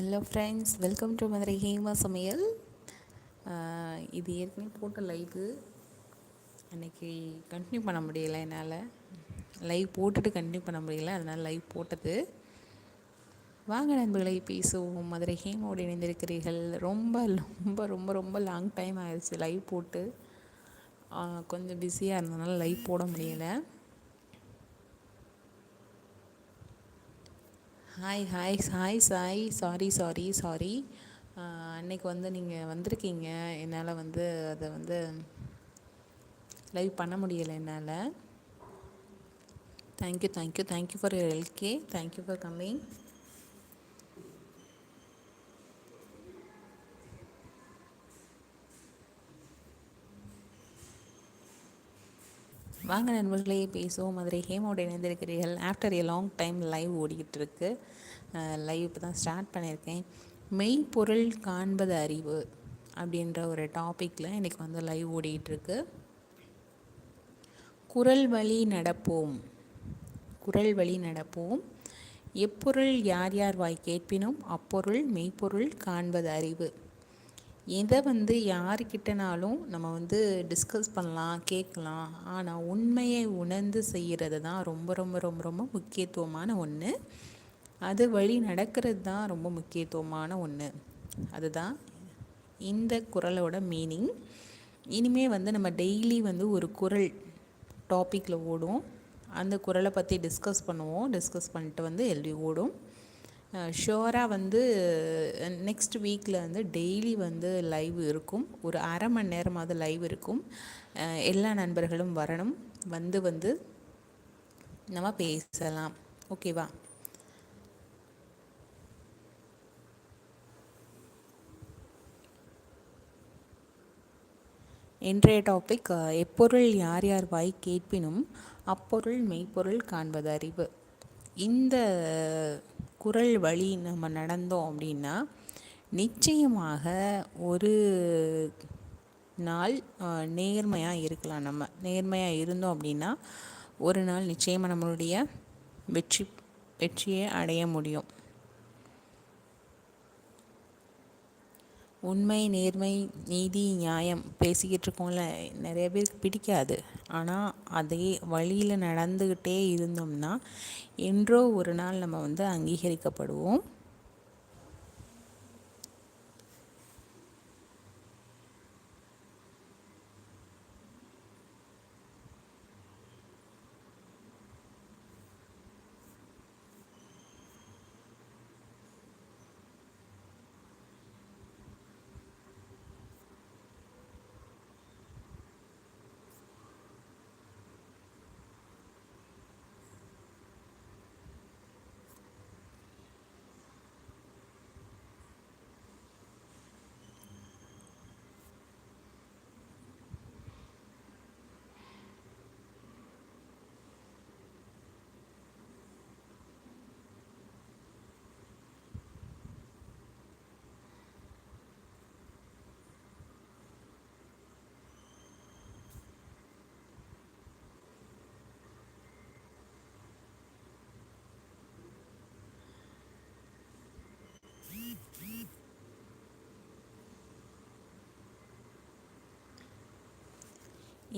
Hello friends welcome to Madurai Hema சமையல் இது ஏற்கனவே போட்ட லைவு அன்றைக்கி கண்டினியூ பண்ண முடியல என்னால். லைவ் போட்டுட்டு கண்டினியூ பண்ண முடியல. அதனால் லைவ் போட்டது. வாங்க நண்பர்களை பேசுவோம். மதுரை ஹேமாவோடு இணைந்திருக்கிறீர்கள். ரொம்ப ரொம்ப ரொம்ப ரொம்ப லாங் டைம் ஆயிடுச்சு லைவ் போட்டு. கொஞ்சம் பிஸியாக இருந்ததுனால லைவ் போட முடியலை. Hi hi hi Sai sorry sorry sorry அன்னைக்கு வந்து நீங்கள் வந்திருக்கீங்க. என்னால் வந்து அதை வந்து லைவ் பண்ண முடியலை என்னால். Thank you thank you thank you for your like thank you for coming வாங்க நண்பர்களே பேசுவோம். மதுரை ஹேமோட இணைந்திருக்கிறீர்கள். After a long time live ஓடிக்கிட்டு இருக்கு லைவ் இப்போ தான் ஸ்டார்ட் பண்ணியிருக்கேன். மெய்ப்பொருள் காண்பது அறிவு அப்படின்ற ஒரு டாப்பிக்கில் இன்றைக்கி வந்து லைவ் ஓடிக்கிட்டு இருக்கு குரல் வழி நடப்போம். குரல் வழி நடப்போம். எப்பொருள் யார் யார் வாய் கேட்பினும் அப்பொருள் மெய்ப்பொருள் காண்பது அறிவு. எதை வந்து யாருக்கிட்டனாலும் நம்ம வந்து டிஸ்கஸ் பண்ணலாம் கேட்கலாம். ஆனால் உண்மையை உணர்ந்து செய்கிறது தான் ரொம்ப ரொம்ப ரொம்ப ரொம்ப முக்கியத்துவமான ஒன்று அது வழி நடக்கிறது தான் ரொம்ப முக்கியத்துவமான ஒன்று அதுதான் இந்த குரலோட மீனிங் இனிமே வந்து நம்ம டெய்லி வந்து ஒரு குரல் டாப்பிக்கில் ஓடும். அந்த குரலை பற்றி டிஸ்கஸ் பண்ணுவோம். டிஸ்கஸ் பண்ணிட்டு வந்து எழுதி ஓடும். ஷோராக வந்து நெக்ஸ்ட் வீக்கில் வந்து டெய்லி வந்து லைவ் இருக்கும். ஒரு அரை மணி நேரமாவது லைவ் இருக்கும். எல்லா நண்பர்களும் வரணும். வந்து வந்து நம்ம பேசலாம். ஓகேவா இன்றைய டாபிக் எப்பொருள் யார் யார் வாய் கேட்பினும் அப்பொருள் மெய்ப்பொருள் காண்பது அறிவு. இந்த குரல் வழி நம்ம நடந்தோம் அப்படின்னா நிச்சயமாக ஒரு நாள் நேர்மையாக இருக்கலாம் நம்ம. நேர்மையாக இருந்தோம் அப்படின்னா ஒரு நாள் நிச்சயமாக நம்மளுடைய வெற்றி வெற்றியை அடைய முடியும். உண்மை நேர்மை நீதி நியாயம் பேசிக்கிட்டு இருக்கோம்ல. நிறைய பேருக்கு பிடிக்காது. ஆனால் அதே வழியில் நடந்துக்கிட்டே இருந்தோம்னா என்றோ ஒரு நாள் நம்ம வந்து அங்கீகரிக்கப்படுவோம்.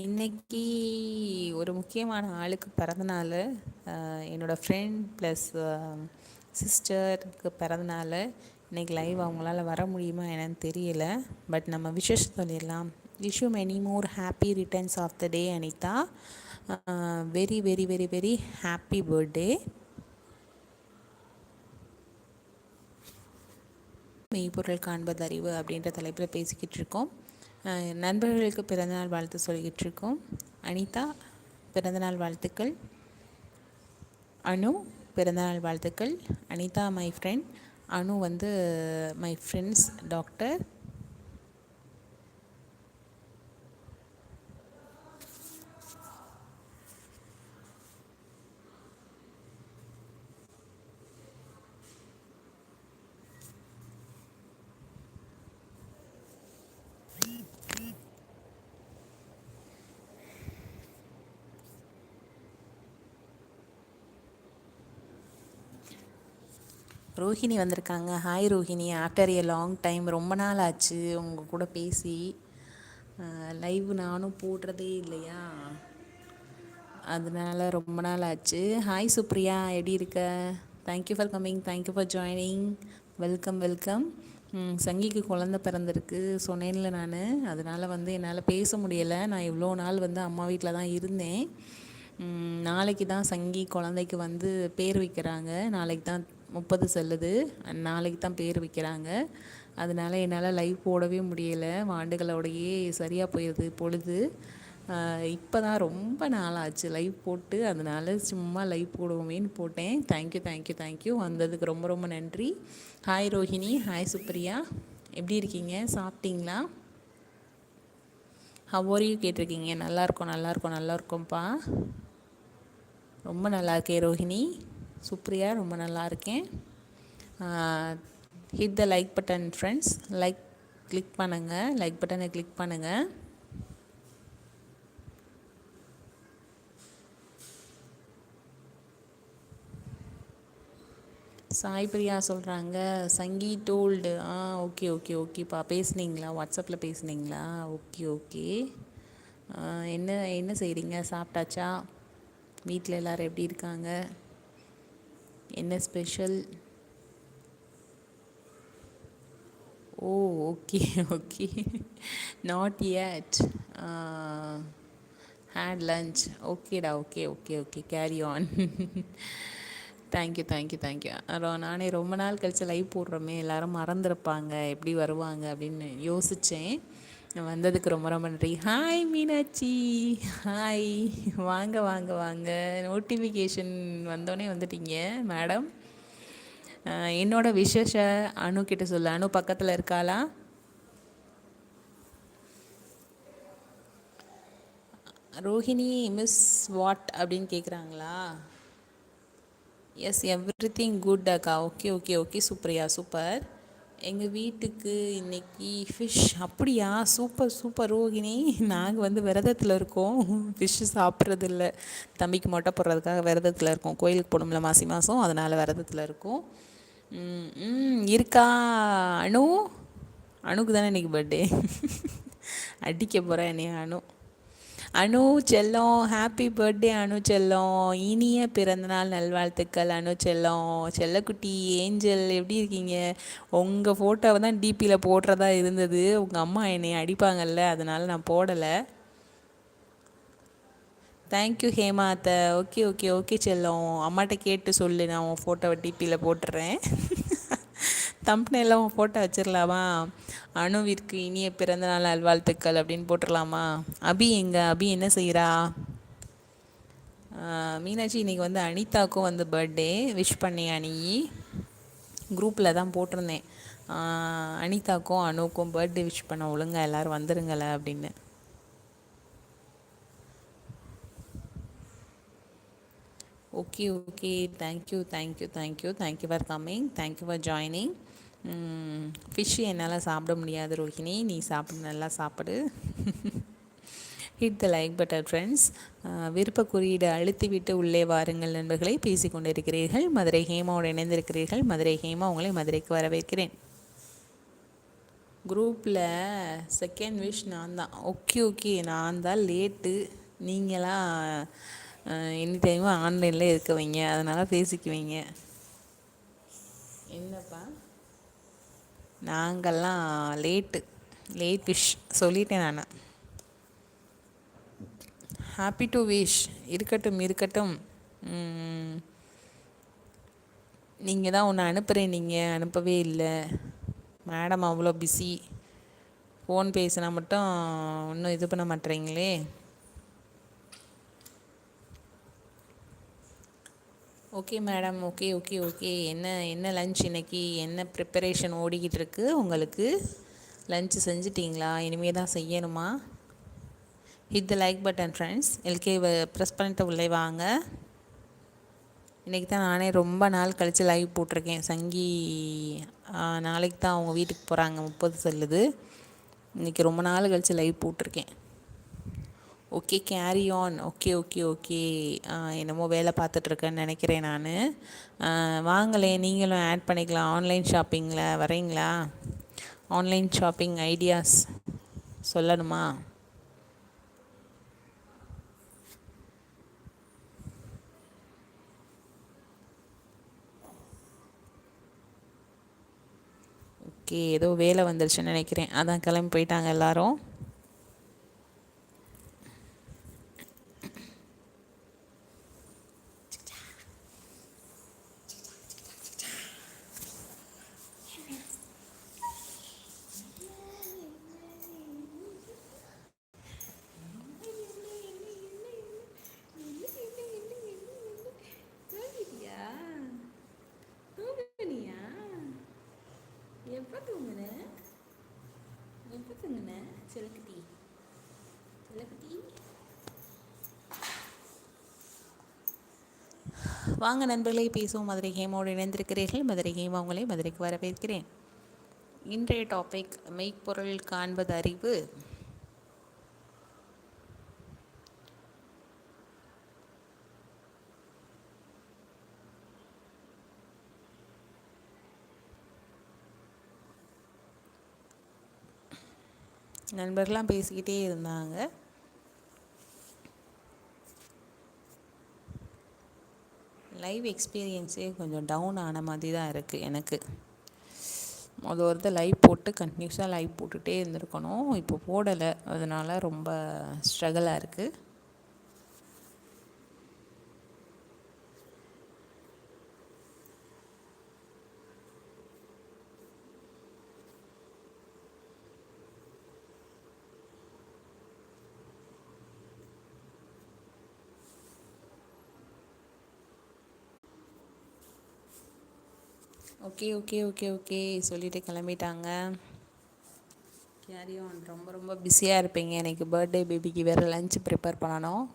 இன்னைக்கு ஒரு முக்கியமான ஆளுக்கு பிறந்தநாள் என்னோடய ஃப்ரெண்ட் ப்ளஸ் சிஸ்டருக்கு பிறந்தநாள். இன்றைக்கி லைவ் அவங்களால வர முடியுமா என்னன்னு தெரியல. பட் நம்ம விஷஸ் சொல்லிடலாம் wish many more happy returns of the day Anitha. Very very very very happy birthday மெய்ப்பொருள் காண்பது அறிவு அப்படின்ற தலைப்பில் பேசிக்கிட்டு இருக்கோம். நண்பர்களுக்கு பிறந்தநாள் வாழ்த்து சொல்லிக்கிட்டு இருக்கோம். அனிதா பிறந்தநாள் வாழ்த்துக்கள். அனு பிறந்தநாள் வாழ்த்துக்கள். அனிதா மை ஃப்ரெண்ட் அனு வந்து மை ஃப்ரெண்ட்ஸ் டாக்டர் ரோஹிணி வந்திருக்காங்க. Hi Rohini. After a long time ரொம்ப நாள் ஆச்சு உங்கள் கூட பேசி. லைவ் நானும் போடுறதே இல்லையா? அதனால ரொம்ப நாள் ஆச்சு. ஹாய் சுப்ரியா எப்படி இருக்க? Thank you for coming thank you for joining welcome welcome சங்கிக்கு குழந்த பிறந்திருக்கு. சொன்னேன்ல நான். அதனால் வந்து என்னால் பேச முடியலை. நான் இவ்வளோ நாள் வந்து அம்மா வீட்டில் தான் இருந்தேன். நாளைக்கு தான் சங்கி குழந்தைக்கு வந்து பேர் வைக்கிறாங்க. நாளைக்கு தான் முப்பது செல்லுது. நாளைக்கு தான் பேர் வைக்கிறாங்க. அதனால் என்னால் லைவ் போடவே முடியலை. வாண்டுகளோடையே சரியாக போயிடுது பொழுது. இப்போ தான் ரொம்ப நாளாச்சு லைவ் போட்டு. அதனால் சும்மா லைவ் போடுவோமேன்னு போட்டேன். தேங்க்யூ தேங்க்யூ தேங்க்யூ வந்ததுக்கு ரொம்ப ரொம்ப நன்றி. ஹாய் ரோஹிணி. ஹாய் சுப்ரியா. எப்படி இருக்கீங்க? சாப்பிட்டீங்களா? ஹவோரியும் கேட்டிருக்கீங்க. நல்லாயிருக்கும் நல்லாயிருக்கும் நல்லாயிருக்கும்ப்பா ரொம்ப நல்லா இருக்கே ரோஹிணி. சுப்ரியா ரொம்ப நல்லா இருக்கேன். Hit the like button friends like click பண்ணுங்கள் லைக் பட்டனை கிளிக் பண்ணுங்கள் சாய் பிரியா சொல்கிறாங்க சங்கி டோல்டு ஆ ஓகே ஓகே ஓகேப்பா பேசுனீங்களா? வாட்ஸ்அப்பில் பேசுனீங்களா? ஓகே ஓகே என்ன என்ன செய்கிறீங்க சாப்பிட்டாச்சா? வீட்டில் எல்லோரும் எப்படி இருக்காங்க? என்ன special oh okay okay not yet. Had lunch ஓகேடா okay okay okay carry on thank you thank you thank you நானே ரொம்ப நாள் கழித்து லைவ் போடுறோமே. எல்லோரும் மறந்துருப்பாங்க. எப்படி வருவாங்க அப்படின்னு யோசித்தேன் வந்ததுக்கு ரொம்ப ரொம்ப நன்றி. ஹாய் மீனாட்சி. ஹாய் வாங்க வாங்க வாங்க. நோட்டிஃபிகேஷன் வந்தோடனே வந்துட்டீங்க மேடம் என்னோட விசேஷ அணு கிட்ட சொல்லு. அணு பக்கத்தில் இருக்காளா? ரோஹிணி மிஸ் வாட் அப்படின்னு கேட்குறாங்களா எஸ் எவ்ரி திங் குட் அக்கா. ஓகே ஓகே ஓகே சூப்பர்யா சூப்பர். எங்கள் வீட்டுக்கு இன்றைக்கி ஃபிஷ் அப்படியா? Super super Rohini. நாங்கள் வந்து விரதத்தில் இருக்கோம். ஃபிஷ்ஷு சாப்பிட்றதில்ல. தம்பிக்கு மொட்டை போடுறதுக்காக விரதத்தில் இருக்கோம். கோயிலுக்கு போகணும்ல மாசி மாதம் அதனால் விரதத்தில் இருக்கோம். இருக்கா அணு அணுக்கு தானே இன்றைக்கி பர்த்டே அடிக்க போகிறேன் என்னைய அணு அனு செல்லம் ஹாப்பி பர்த்டே அனு செல்லம் இனிய பிறந்தநாள் நல்வாழ்த்துக்கள் அனு செல்லம் செல்லக்குட்டி ஏஞ்சல் எப்படி இருக்கீங்க? உங்கள் ஃபோட்டோவை தான் டிபியில் போடுறதா இருந்தது. உங்கள் அம்மா என்னை அடிப்பாங்கல்ல அதனால் நான் போடலை. தேங்க்யூ ஹேமா அத்தை. ஓகே ஓகே ஓகே செல்லம். அம்மாட்ட கேட்டு சொல்லு நான் உன் ஃபோட்டோவை டிபியில் போட்டுறேன். தம்ப்னெல்லாம் ஃபோட்டோ வச்சிடலாமா அணுவிற்கு இனிய பிறந்தநாள் அல்வாழ்த்துக்கள் அப்படின்னு போட்டுடலாமா அபி எங்க? அபி என்ன செய்கிறா மீனாட்சி இன்றைக்கி வந்து அனிதாக்கும் வந்து பர்த்டே விஷ் பண்ணி அணி குரூப்பில் தான் போட்டிருந்தேன். அனிதாக்கும் அணுக்கும் பர்த்டே விஷ் பண்ண ஒழுங்க எல்லோரும் வந்துருங்களே அப்படின்னு. Okay okay thank you thank you thank you thank you for coming thank you for joining fish என்னால் சாப்பிட முடியாது ரோஹிணி. நீ சாப்பிடு நல்லா சாப்பிடு. Hit the like button friends விருப்ப குறியீடு அழுத்திவிட்டு உள்ளே வாருங்கள் நண்பர்களை. பேசிக்கொண்டிருக்கிறீர்கள் மதுரை ஹேமாவோடு இணைந்திருக்கிறீர்கள். மதுரை ஹேமா உங்களை மதுரைக்கு வரவேற்கிறேன். குரூப்பில் செகண்ட் விஷ் நான் தான் ஓகே ஓகே நான் தான் லேட்டு நீங்களாம் எனி டைமும் ஆன்லைனில் இருக்க வைங்க. அதனால் பேசிக்குவீங்க. என்னப்பா? நாங்கள்லாம் லேட்டு லேட் விஷ் சொல்லிட்டேன் நான். ஹாப்பி டு விஷ் இருக்கட்டும் இருக்கட்டும். நீங்கள் தான் ஒன்று அனுப்புகிறேன் நீங்கள் அனுப்பவே இல்லை. மேடம் அவ்வளோ பிஸி ஃபோன் பேசினா மட்டும் இன்னும் இது பண்ண மாட்டேறீங்களே okay madam okay okay okay. என்ன என்ன லஞ்ச் இன்னைக்கு? என்ன ப்ரிப்பரேஷன் ஓடிக்கிட்டு இருக்கு? உங்களுக்கு லஞ்ச் செஞ்சிட்டிங்களா? இனிமேல் தான் செய்யணுமா? Hit the like button friends like press பண்ணிட்டு உள்ளே வாங்க. இன்றைக்கி தான் நானே ரொம்ப நாள் கழித்து லைவ் போட்டிருக்கேன். சங்கி நாளைக்கு தான் அவங்க வீட்டுக்கு போகிறாங்க முப்பது செல்லுது. இன்றைக்கி ரொம்ப நாள் கழித்து லைவ் போட்டிருக்கேன். Okay carry on okay okay okay என்னமோ வேலை பார்த்துட்ருக்கேன்னு நினைக்கிறேன் நான். வாங்களே நீங்களும் ஆட் பண்ணிக்கலாம். ஆன்லைன் ஷாப்பிங்கில் வரீங்களா ஆன்லைன் ஷாப்பிங் ஐடியாஸ் சொல்லணுமா? ஓகே ஏதோ வேலை வந்துருச்சுன்னு நினைக்கிறேன். அதான் கிளம்பி போயிட்டாங்க எல்லாரும். தூங்குன செல்லக்குட்டி வாங்க நண்பர்களே பேசுவோம். மதுரை ஹேமோடு இணைந்திருக்கிறீர்கள். மதுரை ஹேமா உங்களை மதுரைக்கு வரவேற்கிறேன். இன்றைய டாபிக் மெய்ப்பொருள் காண்பது அறிவு. நண்பர்கள்லாம் பேசிக்கிட்டே இருந்தாங்க. லைவ் எக்ஸ்பீரியன்ஸே கொஞ்சம் டவுன் ஆன மாதிரி தான் இருக்குது எனக்கு. மொதல் ஒருத்த லைவ் போட்டு கண்டினியூஸாக லைவ் போட்டுகிட்டே இருந்திருக்கணும். இப்போ போடலை. அதனால் ரொம்ப ஸ்ட்ரகிளாக இருக்குது ஓகே ஓகே ஓகே ஓகே. சொல்லிவிட்டு கிளம்பிட்டாங்க. கேரி ஆன் ரொம்ப ரொம்ப பிஸியாக இருப்பீங்க. எனக்கு பர்த்டே பேபிக்கு வேறு லஞ்ச் ப்ரிப்பேர் பண்ணணும்.